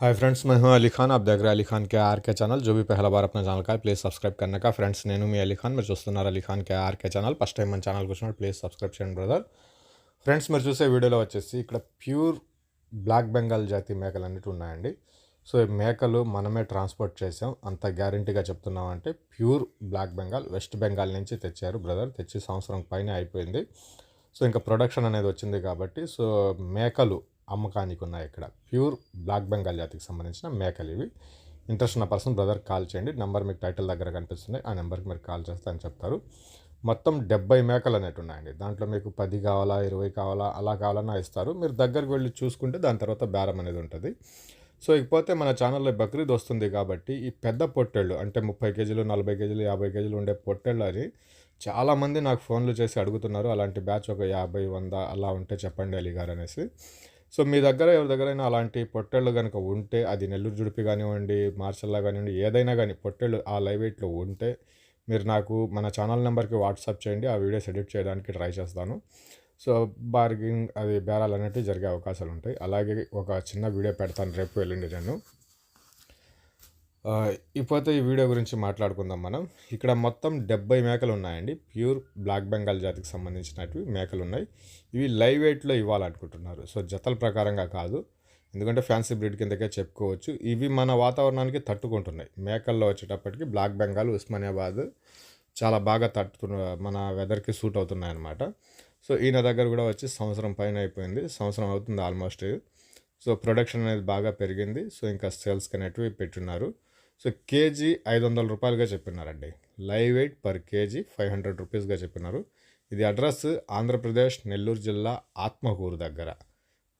Hi friends मैं हूं अली खान आप देख रहे हैं अली खान के आर के ఛానల్ जो भी पहला बार अपना ఛానల్ का ప్లీజ్ సబ్స్క్రైబ్ करने का ఫ్రెండ్స్ నేను మీ అలీ ఖాన్ మీరు చూస్తున్నారు Ali Khan K RK channel first time మన ఛానల్కి వచ్చినప్పుడు ప్లీజ్ సబ్స్క్రైబ్ చేయండి బ్రదర్ ఫ్రెండ్స్ మీరు చూసే వీడియోలో వచ్చేసి ఇక్కడ ప్యూర్ బ్లాక్ బెంగాల్ జాతి మేకలు అన్నిటి ఉన్నాయండి సో ఈ మేకలు మనమే ట్రాన్స్పోర్ట్ చేసాం అంత గ్యారంటీగా చెప్తున్నాం అంటే pure black Bengal west Bengal నుంచి తెచ్చారు బ్రదర్ తెచ్చి సంవత్సరం పైన అయిపోయింది సో ఇంకా ప్రొడక్షన్ అనేది వచ్చింది కాబట్టి సో మేకలు అమ్మకానికి ఉన్నాయి ఇక్కడ. ప్యూర్ బ్లాక్ బెంగాల్ జాతికి సంబంధించిన మేకలు ఇవి. ఇంట్రెస్ట్ ఉన్న పర్సన్ బ్రదర్ కాల్ చేయండి. నెంబర్ మీకు టైటిల్ దగ్గర కనిపిస్తుంది ఆ నెంబర్కి మీరు కాల్ చేస్తే అని చెప్తారు. మొత్తం డెబ్బై మేకలు అనేవి ఉన్నాయండి. దాంట్లో మీకు పది కావాలా ఇరవై కావాలా అలా కావాలన్నా ఇస్తారు. మీరు దగ్గరికి వెళ్ళి చూసుకుంటే దాని తర్వాత బేరం అనేది ఉంటుంది. సో ఇకపోతే మన ఛానల్లో బక్రీద్ వస్తుంది కాబట్టి ఈ పెద్ద పొట్టేళ్ళు అంటే ముప్పై కేజీలు నలభై కేజీలు యాభై కేజీలు ఉండే పొట్టేళ్ళు అని చాలామంది నాకు ఫోన్లు చేసి అడుగుతున్నారు. అలాంటి బ్యాచ్ ఒక యాభై వంద అలా ఉంటే చెప్పండి అలీ గారు అనేసి. సో మీ దగ్గర ఎవరి దగ్గరైనా అలాంటి పొట్టేళ్ళు కనుక ఉంటే అది నెల్లూరు జుడిపి కానివ్వండి మార్షల్లా కానివ్వండి ఏదైనా కానీ పొట్టేళ్ళు ఆ లైవ్ వెయిట్లో ఉంటే మీరు నాకు మన ఛానల్ నెంబర్కి వాట్సాప్ చేయండి ఆ వీడియోస్ ఎడిట్ చేయడానికి ట్రై చేస్తాను. సో బార్గింగ్ అది బేరాలు అనేవి జరిగే అవకాశాలు ఉంటాయి. అలాగే ఒక చిన్న వీడియో పెడతాను రేపు వెళ్ళండి నేను. ఇకపోతే ఈ వీడియో గురించి మాట్లాడుకుందాం మనం. ఇక్కడ మొత్తం డెబ్బై మేకలు ఉన్నాయండి ప్యూర్ బ్లాక్ బెంగాల్ జాతికి సంబంధించినవి మేకలు ఉన్నాయి ఇవి లైవ్ వెయిట్లో ఇవ్వాలనుకుంటున్నారు. సో జతల ప్రకారంగా కాదు. ఎందుకంటే ఫ్యాన్సీ బ్రీడ్ కిందకే చెప్పుకోవచ్చు. ఇవి మన వాతావరణానికి తట్టుకుంటున్నాయి. మేకల్లో వచ్చేటప్పటికి బ్లాక్ బెంగాల్ ఉస్మానియాబాద్ చాలా బాగా తట్టు మన వెదర్కి సూట్ అవుతున్నాయి అన్నమాట సో ఈయన దగ్గర కూడా వచ్చి సంవత్సరం పైన అయిపోయింది. సంవత్సరం అవుతుంది ఆల్మోస్ట్. సో ప్రొడక్షన్ అనేది బాగా పెరిగింది. సో ఇంకా సేల్స్కి అనేటివి పెట్టున్నారు. సో కేజీ ఐదు వందల రూపాయలుగా చెప్పినారండి. Live weight per kg five hundred రూపీస్గా చెప్పినారు. ఇది అడ్రస్ ఆంధ్రప్రదేశ్ నెల్లూరు జిల్లా ఆత్మకూరు దగ్గర.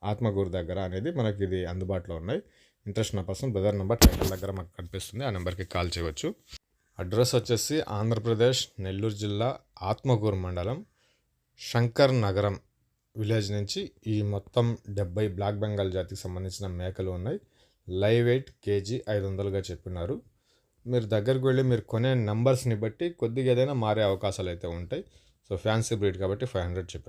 ఆత్మకూరు దగ్గర అనేది మనకి ఇది అందుబాటులో ఉన్నాయి. ఇంట్రెస్ట్ ఉన్న పర్సన్ బ్రదర్ నెంబర్ టైటిల్ దగ్గర మాకు కనిపిస్తుంది. ఆ నెంబర్కి కాల్ చేయవచ్చు. అడ్రస్ వచ్చేసి ఆంధ్రప్రదేశ్ నెల్లూరు జిల్లా ఆత్మకూరు మండలం శంకర్ నగరం విలేజ్ నుంచి ఈ మొత్తం డెబ్బై బ్లాక్ బెంగాల్ జాతికి సంబంధించిన మేకలు ఉన్నాయి. లైవ్ వెయిట్ కేజీ ఐదు వందలుగా చెప్పినారు. మీరు దగ్గరికి వెళ్ళి మీరు కొనే నంబర్స్ని బట్టి కొద్దిగా ఏదైనా మారే అవకాశాలు అయితే ఉంటాయి. సో ఫ్యాన్సీ బ్రీడ్ కాబట్టి ఫైవ్ హండ్రెడ్ చెప్పారు.